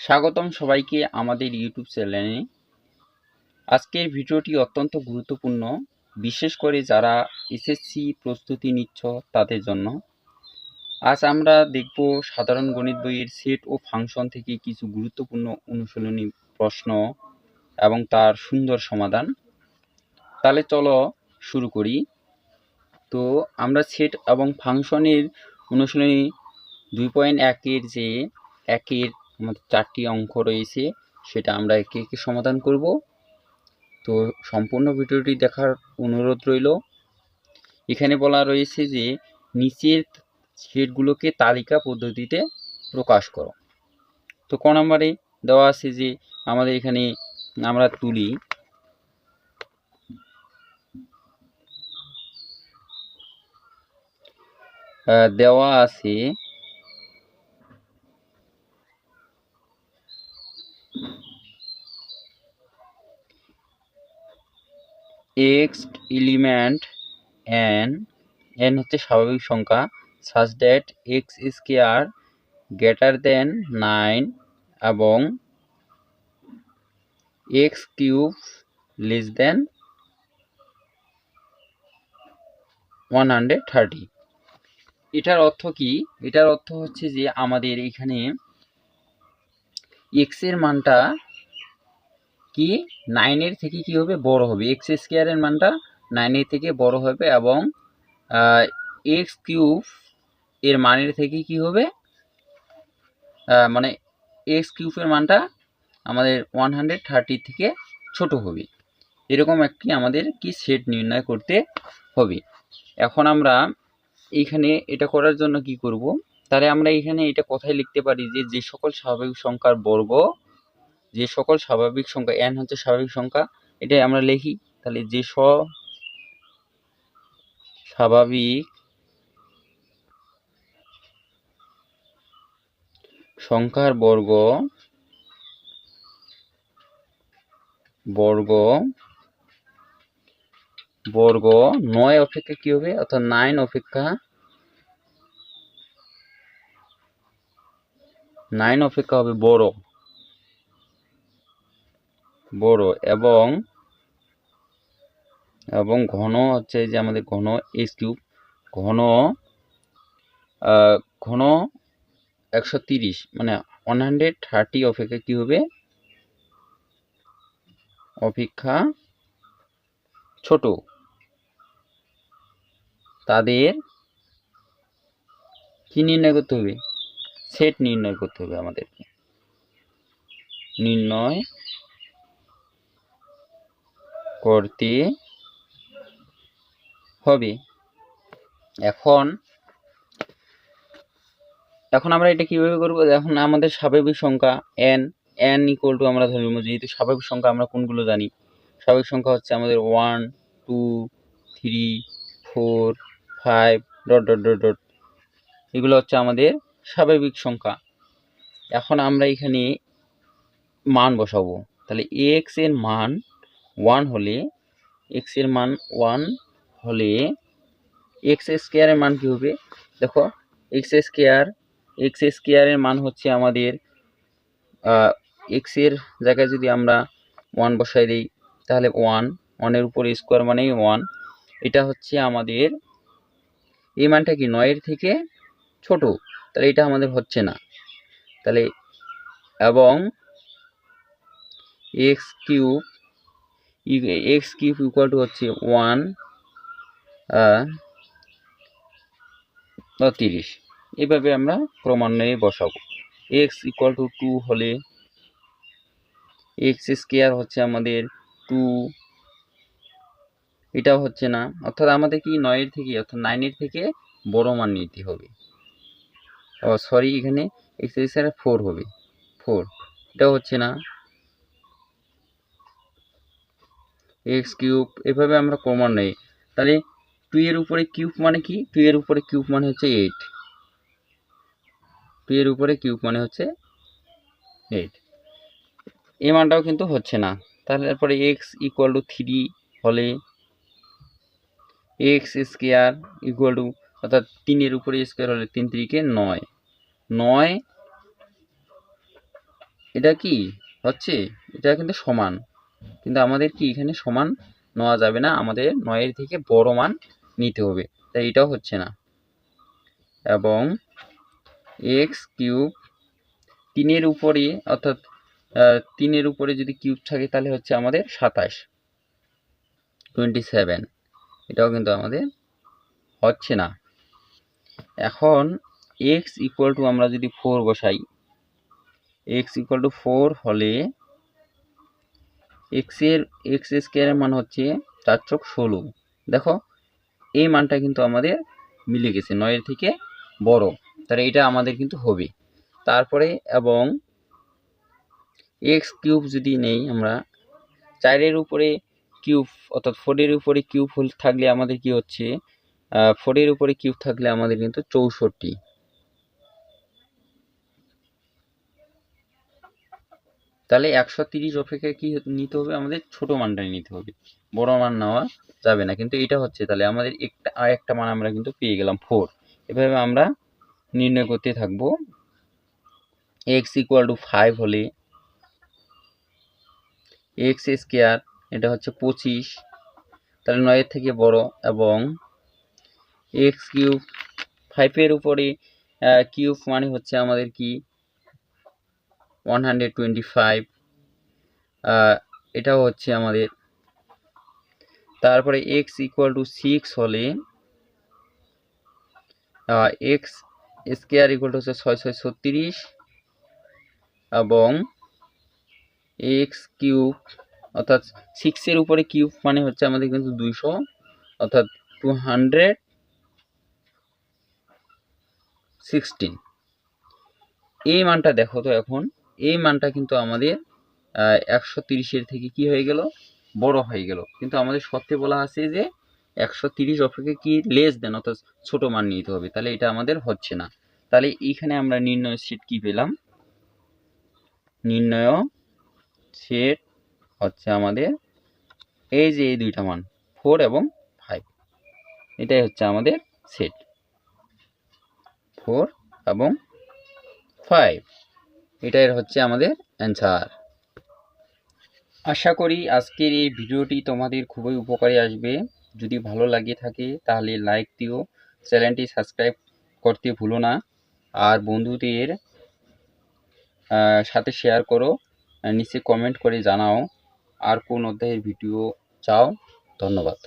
স্বাগতম সবাইকে আমাদের ইউটিউব চ্যানেলে আজকের ভিডিওটি অত্যন্ত গুরুত্বপূর্ণ, বিশেষ করে যারা এসএসসি প্রস্তুতি নিচ্ছ তাদের জন্য। আজ আমরা দেখব সাধারণ গণিত বইয়ের সেট ও ফাংশন থেকে কিছু গুরুত্বপূর্ণ অনুশীলনী প্রশ্ন এবং তার সুন্দর সমাধান। তাহলে চলো শুরু করি। তো আমরা সেট এবং ফাংশনের অনুশীলনী দুই পয়েন্ট একের যে একের আমাদের চারটি অঙ্ক রয়েছে, সেটা আমরা একে একে সমাধান করব। তো সম্পূর্ণ ভিডিওটি দেখার অনুরোধ রইল। এখানে বলা রয়েছে যে, নিচের সেটগুলোকে তালিকা পদ্ধতিতে প্রকাশ করো। তো ক নম্বরে দেওয়া আছে যে, আমাদের এখানে আমরা তুলি দেওয়া আছে এক্স এলিমেন্ট এন এন হচ্ছে স্বাভাবিক সংখ্যা such that x square greater than nine এবং x cube less than one hundred thirty এটার অর্থ কি? এটার অর্থ হচ্ছে যে আমাদের এখানে এক্সের মানটা কি? নাইনের থেকে কি হবে? বড় হবে। এক্স স্কোয়ারের মানটা নাইনের থেকে বড় হবে এবং এক্স কিউব এর মানের থেকে কি হবে? মানে এক্স কিউবের মানটা আমাদের ওয়ান হান্ড্রেড থার্টি থেকে ছোট হবে। এরকম একটি আমাদের কি সেট নির্ণয় করতে হবে। এখন আমরা এইখানে এটা করার জন্য কি করব? তাহলে আমরা এখানে এটা কথাই লিখতে পারি যে যে সকল স্বাভাবিক সংখ্যার বর্গ যে সকল স্বাভাবিক সংখ্যা এন হচ্ছে স্বাভাবিক সংখ্যা, এটাই আমরা লিখি। তাহলে যে স স্বাভাবিক সংখ্যার বর্গ বর্গ বর্গ নয় অপেক্ষা কি হবে? অর্থাৎ নাইন অপেক্ষা নাইন অপেক্ষা হবে বড়। বড় এবং এবং ঘন হচ্ছে যে আমাদের ঘন এস কিউব ঘন ঘন একশো তিরিশ মানে ওয়ান হান্ড্রেড থার্টি অপেক্ষা কি হবে? অপেক্ষা ছোট। তাদের কি নির্ণয় করতে হবে? সেট নির্ণয় করতে হবে আমাদেরকে। নির্ণয় করতে হবে। এখন এখন আমরা এটা কীভাবে করব? এখন আমাদের স্বাভাবিক সংখ্যা এন এন ইকুয়াল টু আমরা ধরে নেব। যেহেতু স্বাভাবিক সংখ্যা আমরা কোনগুলো জানি? স্বাভাবিক সংখ্যা হচ্ছে আমাদের one two three four five dot dot dot dot এগুলো হচ্ছে আমাদের স্বাভাবিক সংখ্যা। এখন আমরা এখানে মান বসাবো। তাহলে এক্সের মান ওয়ান হলে এক্সের মান ওয়ান হলে এক্স স্কোয়ারের মান কি হবে? দেখো এক্স স্কোয়ার এক্স স্কোয়ারের মান হচ্ছে আমাদের এক্সের জায়গায় যদি আমরা ওয়ান বসাই দিই, তাহলে ওয়ান ওয়ানের উপর স্কোয়ার মানেই ওয়ান এটা হচ্ছে আমাদের, এই মানটা কি নয়ের থেকে ছোট? তাহলে এটা আমাদের হচ্ছে না। তাহলে, এবং x cube x cube equal to হচ্ছে ওয়ান তিরিশ। এভাবে আমরা ক্রমান্বয়ে বসাবো। এক্স ইকুয়াল টু টু হলে এক্স স্কোয়ার হচ্ছে আমাদের টু এটাও হচ্ছে না, অর্থাৎ আমাদের কি নয়ের থেকে, অর্থাৎ নাইনের থেকে বড় মান নিতে হবে। ও সরি এখানে এক্স স্কোয়ার ফোর হবে। ফোর এটাও হচ্ছে না। এক্স কিউব এভাবে আমরা ক্রমান্বয়ে তাহলে টু এর উপরে কিউব মানে কি? টু এর উপরে কিউব মানে হচ্ছে এইট টু এর উপরে কিউব মানে হচ্ছে এইট এই মানটাও কিন্তু হচ্ছে না। তাহলে তারপরে এক্স ইকুয়াল টু থ্রি হলে এক্স স্কোয়ার ইকুয়াল টু অর্থাৎ তিনের উপরে স্কোয়ার হলে তিন তিরিকে নয়। নয়, এটা কি? হচ্ছে, এটা কিন্তু সমান। কিন্তু আমাদের কি এখানে সমান নেওয়া যাবে না? আমাদের নয়ের থেকে বড় মান নিতে হবে। তাই এটাও হচ্ছে না। এবং এক্স কিউব তিনের উপরে অর্থাৎ তিনের উপরে যদি কিউব থাকে তাহলে হচ্ছে আমাদের সাতাশ। টোয়েন্টি সেভেন এটাও কিন্তু আমাদের হচ্ছে না। এখন এক্স ইকুয়াল টু আমরা যদি ফোর বসাই এক্স ইকুয়াল টু ফোর হলে এক্সের এক্স স্কোয়ারের মান হচ্ছে চার চোখ ষোলো। দেখো, এই মানটা কিন্তু আমাদের মিলে গেছে নয়ের থেকে বড়। তাহলে এটা আমাদের কিন্তু হবে। তারপরে এবং এক্স কিউব যদি নেই, আমরা চারের উপরে কিউব অর্থাৎ ফোরের উপরে কিউব থাকলে আমাদের কি হচ্ছে ফোরের উপরে কিউব থাকলে আমাদের কিন্তু চৌষট্টি। তাহলে একশো তিরিশ অপেক্ষায় কি নিতে হবে? আমাদের ছোট মানটাই নিতে হবে। বড় মান নেওয়া যাবে না। কিন্তু এটা হচ্ছে তাহলে আমাদের একটা, আর একটা মান আমরা কিন্তু পেয়ে গেলাম ফোর এভাবে আমরা নির্ণয় করতে থাকব। এক্স ইকুয়াল টু ফাইভ হলে এক্স স্কোয়ার এটা হচ্ছে পঁচিশ। তাহলে নয়ের থেকে বড় এবং এক্স কিউব ফাইভের উপরে কিউব মানে হচ্ছে আমাদের কি? ওয়ান হান্ড্রেড টোয়েন্টি ফাইভ এটাও হচ্ছে আমাদের। তারপরে এক্স ইকুয়াল টু সিক্স হলে এক্স স্কোয়ার ইকুয়াল টু হচ্ছে ছয় ছয় ছত্রিশ এবং এক্স কিউব অর্থাৎ সিক্সের উপরে কিউব মানে হচ্ছে আমাদের কিন্তু দুইশো, অর্থাৎ টু হান্ড্রেড সিক্সটিন এই মানটা দেখো তো এখন। এই মানটা কিন্তু আমাদের একশো তিরিশের থেকে কি হয়ে গেল? বড় হয়ে গেল। কিন্তু আমাদের সত্যি বলা আছে যে, একশো তিরিশ অপেক্ষা কি লেস দেন অর্থাৎ ছোট মান নিতে হবে। তাহলে এটা আমাদের হচ্ছে না। তাহলে এইখানে আমরা নির্ণয় সেট কি পেলাম? নির্ণয় সেট হচ্ছে আমাদের এই যে এই দুইটা মান ফোর এবং ফাইভ এটাই হচ্ছে আমাদের সেট ফোর এবং ফাইভ এটাই হচ্ছে আমাদের অ্যান্সার আশা করি আজকের এই ভিডিওটি তোমাদের খুবই উপকারী আসবে। যদি ভালো লাগে থাকে, তাহলে লাইক দিও। চ্যানেলটি সাবস্ক্রাইব করতে ভুলো না। আর বন্ধুদের সাথে শেয়ার করো। নিচে কমেন্ট করে জানাও। আর কোন অধ্যায়ের ভিডিও চাও? ধন্যবাদ।